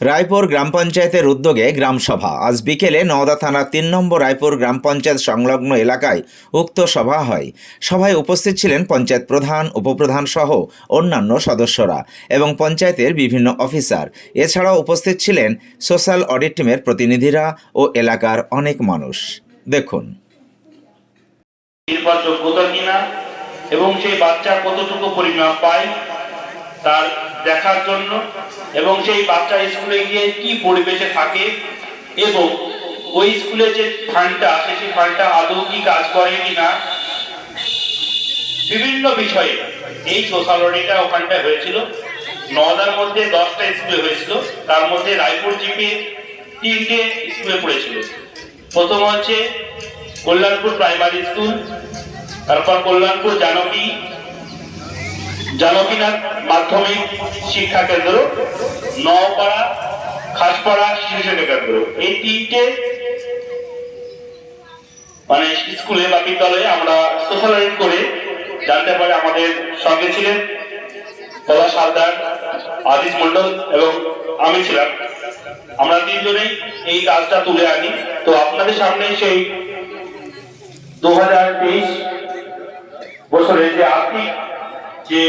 রায়পুর গ্রাম পঞ্চায়েতের উদ্যোগে গ্রামসভা আজ বিকেলে নওদা থানার তিন নম্বর রায়পুর গ্রাম পঞ্চায়েত সংলগ্ন এলাকায় উক্ত সভা হয়। সভায় উপস্থিত ছিলেন পঞ্চায়েত প্রধান, উপপ্রধান সহ অন্যান্য সদস্যরা এবং পঞ্চায়েতের বিভিন্ন অফিসার। এছাড়াও উপস্থিত ছিলেন সোশ্যাল অডিট টিমের প্রতিনিধিরা ও এলাকার অনেক মানুষ। দেখুন। কিনা এবং সেই বাচ্চা কতটুকু পরিমাপ পায় তার দেখার জন্য এবং সেই বাচ্চা স্কুলে গিয়ে কি পরিবেশে থাকে এবং ওই স্কুলে যে ফান্ডটা আসে সেই ফান্ডটা আদৌ কি কাজ করে কিনা বিভিন্ন বিষয়ে এই সোশ্যাল অডিটটা ওখানটায় হয়েছিল। নদার মধ্যে দশটা স্কুলে হয়েছিল। তার মধ্যে রায়পুর জিপি তিনটে স্কুলে পড়েছিল। প্রথম হচ্ছে কল্যাণপুর প্রাইমারি স্কুল, তারপর কল্যাণপুর জানকী জানকীনাথ মাধ্যমিক শিক্ষা কেন্দ্র, নওপাড়া, খাসপাড়া শিশু শিক্ষা কেন্দ্র। এই তিনটে মানে স্কুলে বা বিদ্যালয়ে আমরা সোশ্যাল করে জানতে পারি আমাদের সঙ্গে ছিলেন পলাশ হালদার আদিস মন্ডল এবং আমি ছিলাম। আমরা তিনজনেই এই কাজটা তুলে আনি। তো আপনাদের সামনে সেই দু বছরে যে আর্থিক যে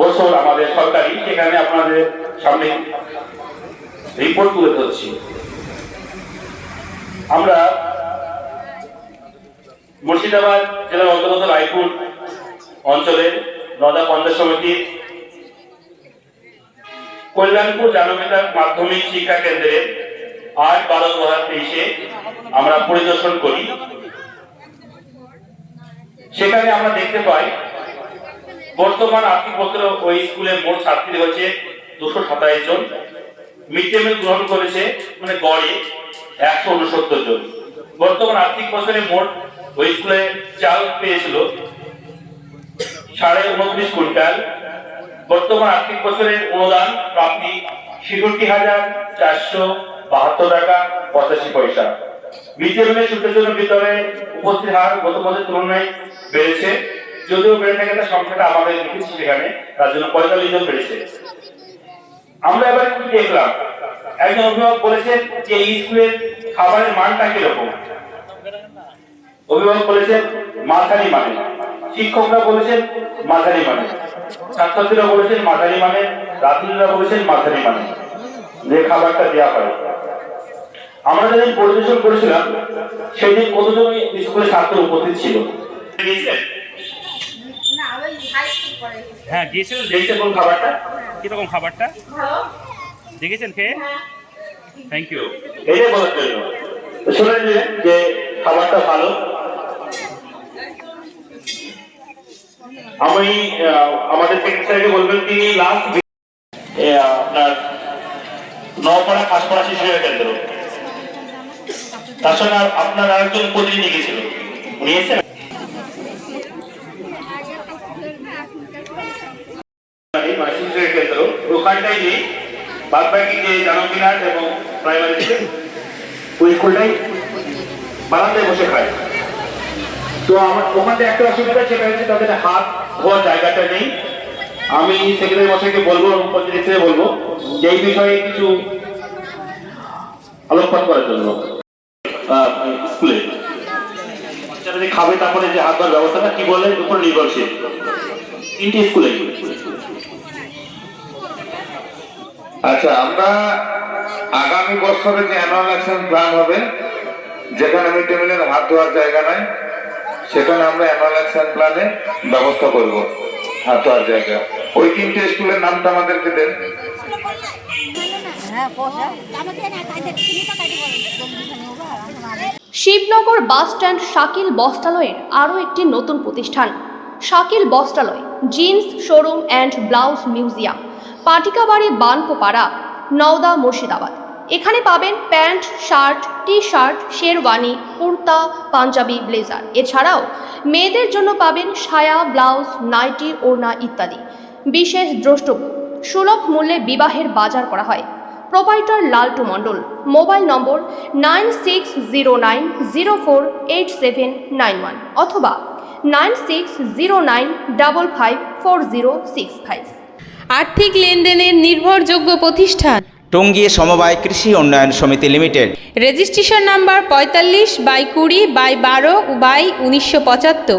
বছর আমাদের সরকারি, সেখানে আপনাদের সামনে রিপোর্ট তুলে ধরছি। আমরা মুর্শিদাবাদ জেলার অন্তর্গত রায়পুর অঞ্চলের নদা পঞ্চায়েত সমিতির কল্যাণপুর জানবিতা মাধ্যমিক শিক্ষা কেন্দ্রে আট বারো দু হাজার তেইশে আমরা পরিদর্শন করি। সেখানে আমরা দেখতে পাই বর্তমান আর্থিক বছরে ওই স্কুলে মোট ছাত্রী হচ্ছে দুশো সাতাইশ জন। মিড ডে মিল গ্রহণ করেছে মানে গড়ে একশো উনসত্তর জন। বর্তমান আর্থিক বছরে মোট ওই স্কুলে চাল পেয়েছিল সাড়ে উনত্রিশ কুইন্টাল। বর্তমান আর্থিক বছরের অনুদান প্রাপ্তি ছেষট্টি হাজার চারশো বাহাত্তর টাকা পঁচাশি পয়সা। মিড ডে মিলের সুদের জন্য বিদ্যালয়ে উপস্থিত হার গত বছরের তুলনায় বেড়েছে। যদিও বেড়ে থাকে তার সংখ্যাটা আমাদের লিখেছি সেখানে তার জন্য পঁয়তাল্লিশ জন বেড়েছে। আমরা এবার কি দেখলাম? একজন অভিভাবক বলেছেন যে এই স্কুলের খাবারের মানটা কীরকম? অভিভাবক বলেছেন মাঝারি মানে শিক্ষকরা বলেছেন মাঝারি মানে ছাত্রছাত্রীরা বলেছেন মাঝারি মানে রাত্রিরা বলেছেন, মাঝারি মানে যে খাবারটা দেওয়া হয়। আমরা যেদিন পরিবেশন করেছিলাম, সেদিন কতজন স্কুলের ছাত্র উপস্থিত ছিল না ওই হাই স্কুল করে হ্যাঁ গিয়েছিলেন দেখতে কোন খাবারটা? কীরকম খাবারটা? দেখেছেন খেয়ে? হ্যাঁ থ্যাংক ইউ এটাই বলার জন্য। শুনে নিলেন যে খাবারটা ভালো। আমি আমাদের সেক্রেটারিকে বলবেন তিনি লাস্ট আপনার নওপাড়া খাসপাড়া শিশু কেন্দ্র। তার সঙ্গে আপনার আরেকজন প্রতিনিধি গেছিল উনি এসেছেন? তো আমার ওখানে একটা অসুবিধা, সেটা হচ্ছে তাদের হাত ধোয়ার জায়গাটা নেই। আমি সেক্রেটারি মশাইকে বলব প্রতিনিধিকে বলব যে এই বিষয়ে কিছু আলোকপাত করার জন্য স্কুলে। বাচ্চারা যে খাবে তারপরে যে হাত ধোয়ার ব্যবস্থাটা কি বলে? উপর নির্ভরশীল। তিনটি স্কুলে আচ্ছা আমরা আগামী বছরে যে অ্যানুয়াল অ্যাকশন প্ল্যান হবে যেখানে মিড ডে মিলের হাত ধোয়ার জায়গা নাই সেখানে আমরা অ্যানুয়াল অ্যাকশন প্ল্যানে ব্যবস্থা করব হাত ধোয়ার জায়গা। ওই তিনটে স্কুলের নামটা আমাদেরকে দেন। শিবনগর বাস স্ট্যান্ড শাকিল বস্ত্রালয়ের আরও একটি নতুন প্রতিষ্ঠান। শাকিল বস্ত্রালয়, jeans, showroom and blouse museum, Patikabari Bankopara Naoda Murshidabad. এখানে পাবেন pant, shirt T shirt sherwani, kurta, Punjabi, blazer. এছাড়াও মেয়েদের জন্য পাবেন সায়া, ব্লাউজ, নাইটি, ওড়না ইত্যাদি। বিশেষ দ্রষ্টব্য, সুলভ মূল্যে বিবাহের বাজার করা হয়। Proprietor Laltu Mondal. Mobile number nine six zero nine zero four eight seven nine one অথবা nine six zero nine double five four zero six five. আর্থিক লেনদেনের নির্ভরযোগ্য প্রতিষ্ঠান। টঙ্গী সমবায় কৃষি উন্নয়ন সমিতি লিমিটেড। রেজিস্ট্রেশন নাম্বার পঁয়তাল্লিশ বাই কুড়ি বাই বারো বাই উনিশশো পঁচাত্তর।